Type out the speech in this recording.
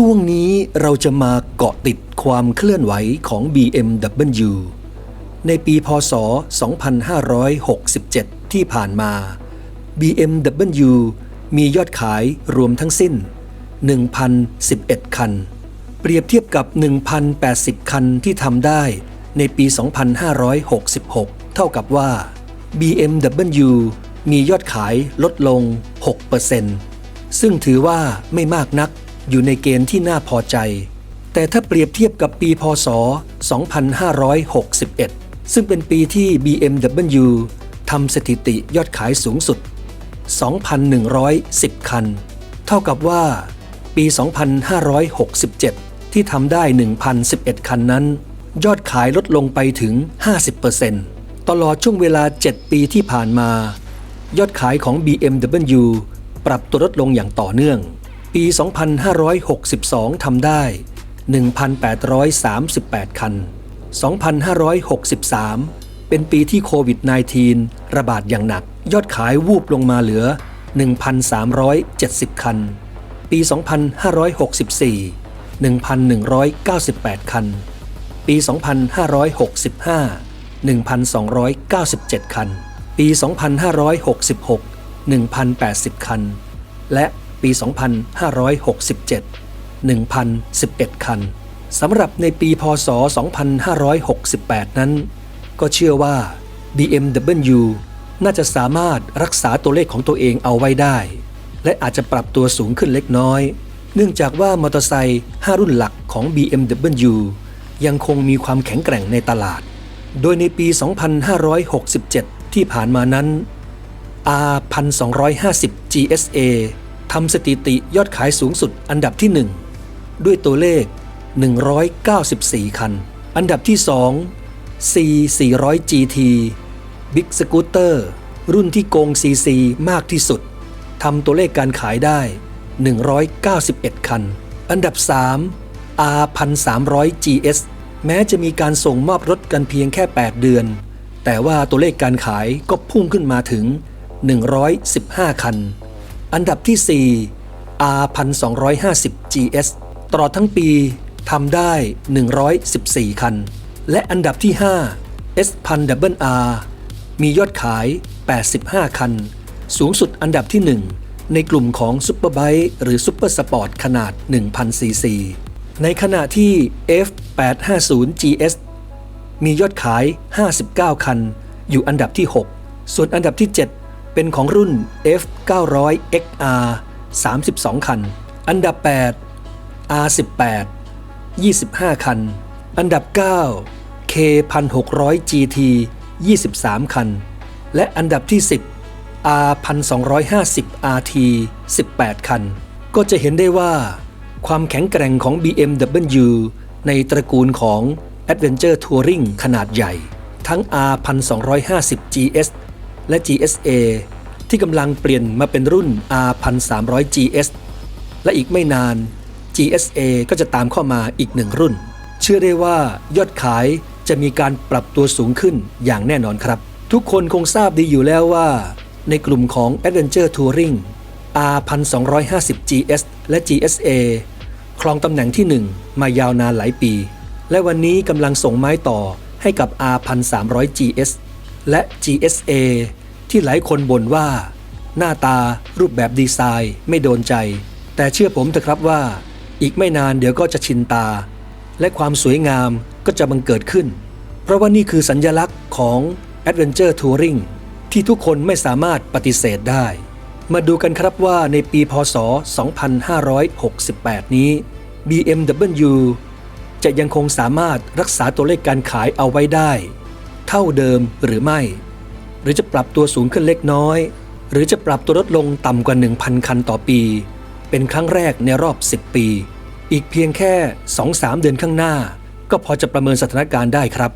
ช่วงนี้เราจะมาเกาะติดความเคลื่อนไหวของ BMW ในปีพศ 2567 ที่ผ่านมา BMW มียอดขายรวมทั้งสิ้น 1,011 คัน เปรียบเทียบกับ 1,080 คันที่ทำได้ในปี 2566 เท่ากับว่า BMW มียอดขายลดลง 6%ซึ่งถือว่าไม่มากนัก อยู่ในเกณฑ์ที่น่าพอใจ แต่ถ้าเปรียบเทียบกับปีพศ 2561 ซึ่งเป็นปีที่ BMW ทำสถิติยอดขายสูงสุด 2,110 คัน เท่ากับว่า ปี 2567 ที่ทำได้ 1,011 คันนั้น ยอดขายลดลงไปถึง 50%ตลอดช่วงเวลา 7 ปีที่ผ่านมา ยอดขายของ BMW ปรับตัวลดลงอย่างต่อเนื่อง ปี 2562 ทำได้ 1,838 คัน 2563 เป็นปีที่โควิด -19 ระบาดอย่างหนัก ยอดขายวูบลงมาเหลือ 1,370 คัน ปี 2564 1,198 คัน ปี 2565 1,297 คัน ปี 2566 1,080 คัน และ ปี 2567 1,011 คันสำหรับในปีพศ 2568 นั้น ก็เชื่อว่า BMW น่าจะสามารถรักษาตัวเลขของตัวเองเอาไว้ได้ และอาจจะปรับตัวสูงขึ้นเล็กน้อย เนื่องจากว่ามอเตอร์ไซค์5รุ่นหลักของ BMW ยังคงมีความแข็งแกร่งในตลาด โดยในปี 2567 ที่ผ่านมานั้น R 1250 GSA ทำสถิติยอดขายสูงสุดอันดับที่ 1 ด้วยตัวเลข 194 คัน อันดับที่ 2 C 400 GT Big Scooter รุ่นที่โกง CC มากที่สุดทำตัวเลขการขายได้ 191 คัน อันดับ 3 R 1300 GS แม้จะมีการส่งมอบรถกันเพียงแค่ 8 เดือน แต่ว่าตัวเลขการขายก็พุ่งขึ้นมาถึง 115 คัน อันดับที่ 4 R 1250 GS ตลอดทั้งปีทำได้ 114 คัน และอันดับที่ 5 S 1000RR มียอดขาย 85 คัน สูงสุดอันดับที่ 1 ในกลุ่มของซุปเปอร์ไบค์หรือซุปเปอร์สปอร์ตขนาด 1,000 ซีซี ในขณะที่ F850 GS มียอดขาย 59 คัน อยู่อันดับที่ 6 ส่วนอันดับที่ 7 เป็นของรุ่น F900 XR 32 คัน อันดับ 8 R18 25 คัน อันดับ 9 K1600 GT 23 คัน และอันดับที่ 10 R 1250 RT 18 คัน ก็จะเห็นได้ว่า ความแข็งแกร่งของ BMW ในตระกูลของ Adventure Touring ขนาดใหญ่ ทั้ง R 1250 GS และ GSA ที่กำลังเปลี่ยนมาเป็นรุ่น R 1300 GS และอีกไม่นาน GSA ก็จะตามเข้ามาอีกหนึ่งรุ่น เชื่อได้ว่ายอดขายจะมีการปรับตัวสูงขึ้นอย่างแน่นอนครับ ทุกคนคงทราบดีอยู่แล้วว่า ในกลุ่มของ Adventure Touring R 1250 GS และ GSA ครองตำแหน่งที่ 1 มายาวนานหลายปี และวันนี้กำลังส่งไม้ต่อให้กับ R 1300 GS และ GSA ที่หลายคนบ่นว่า หน้าตารูปแบบดีไซน์ไม่โดนใจ แต่เชื่อผมเถอะครับว่า อีกไม่นานเดี๋ยวก็จะชินตา และความสวยงามก็จะบังเกิดขึ้น เพราะว่านี่คือสัญญลักษณ์ของ Adventure Touring ที่ทุกคนไม่สามารถปฏิเสธได้ มาดูกันครับว่าในปีพศ 2568 นี้ BMW จะยังคงสามารถรักษาตัวเลขการขายเอาไว้ได้ เท่าเดิมหรือไม่ หรือจะปรับตัวสูงขึ้นเล็กน้อย หรือจะปรับตัวลดลงต่ำกว่า 1,000 คันต่อปี เป็นครั้งแรกในรอบ 10 ปี อีกเพียงแค่ 2-3 เดือนข้างหน้า ก็พอจะประเมินสถานการณ์ได้ครับ